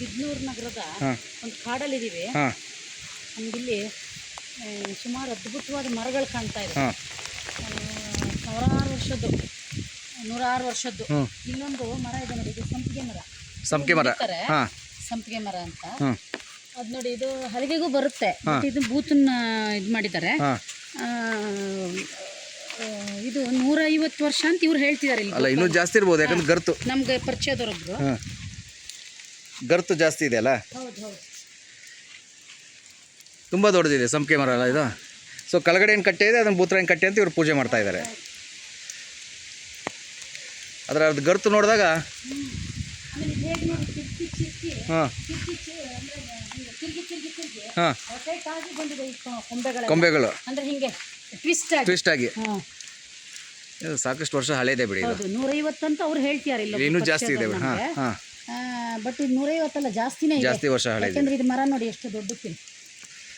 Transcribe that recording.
ಬಿದ್ನೂರು ನಗರದ ಒಂದು ಕಾಡಲ್ಲಿ ಇದೀವಿ ನಮಗಿಲ್ಲಿ ಸುಮಾರು ಅದ್ಭುತವಾದ ಮರಗಳು ಕಾಣ್ತಾ ಇದೆ. ಸಾವಿರಾರು ವರ್ಷದ್ದು ನೂರಾರು ವರ್ಷದ್ದು. ಇಲ್ಲೊಂದು ಮರ ಇದೆ ನೋಡಿ ಇದು ಸಂಪಿಗೆ ಮರ. ಸಂಪಿಗೆ ಮರ. ಸಂಪಿಗೆ ಮರ ಅಂತ. ಅದ್ ನೋಡಿ ಇದು ಹಲಗೆಗೂ ಬರುತ್ತೆ. ಇದು ಬೂತನ್ನ ಇದು ಮಾಡಿದ್ದಾರೆ. ಇದು ನೂರ ಐವತ್ತು ವರ್ಷ ಅಂತ ಇವ್ರು ಹೇಳ್ತಿದ್ದಾರೆ ಅಲ್ಲ ಇನ್ನೂ ಜಾಸ್ತಿ ಇರ್ಬೋದು ಯಾಕಂದ್ರೆ ಗರ್ತು. ನಮ್ಗೆ ಪರಿಚಯದವ್ರೊಬ್ರು. ಗರ್ತು ಜಾಸ್ತಿ ಇದೆ ಅಲ್ಲ ಹೌದು ಹೌದು ತುಂಬ ದೊಡ್ಡದಿದೆ ಸಂಪಿಗೆ ಮರ ಅಲ್ಲ ಇದು. ಸೊ ಕೆಳಗಡೆ ಏನು ಕಟ್ಟೆ ಇದೆ ಅದನ್ನು ಭೂತರಾಯನ ಕಟ್ಟೆ ಅಂತ ಇವರು ಪೂಜೆ ಮಾಡ್ತಾ ಇದ್ದಾರೆ ಅದರ ಅದು ಗರ್ತು ನೋಡಿದಾಗ ಹಾಂ. ಹಾಂ. ಕೊಂಬೆಗಳು. ಟ್ವಿಸ್ಟ್ ಆಗಿ. ಸಾಕಷ್ಟು ವರ್ಷ ಹಳೇದೆ ಬಿಡಿ ಇದು. ಹೌದು ನೂರೈವತ್ತು ಅಂತ ಅವ್ರು ಹೇಳ್ತಿದ್ದಾರೆ ಇನ್ನೂ ಜಾಸ್ತಿ ಇದೆ ಬಿಡಿ. ಹಾಂ ಹಾಂ. ಬಟ್ ಇದು ನೂರೈವತ್ತಲ್ಲ ಜಾಸ್ತಿನೇ ಇದೆ. ಜಾಸ್ತಿ ವರ್ಷ ಯಾಕಂದ್ರೆ ಇದು ಮರ ನೋಡಿ ಎಷ್ಟು ದೊಡ್ಡಕ್ಕಿದೆ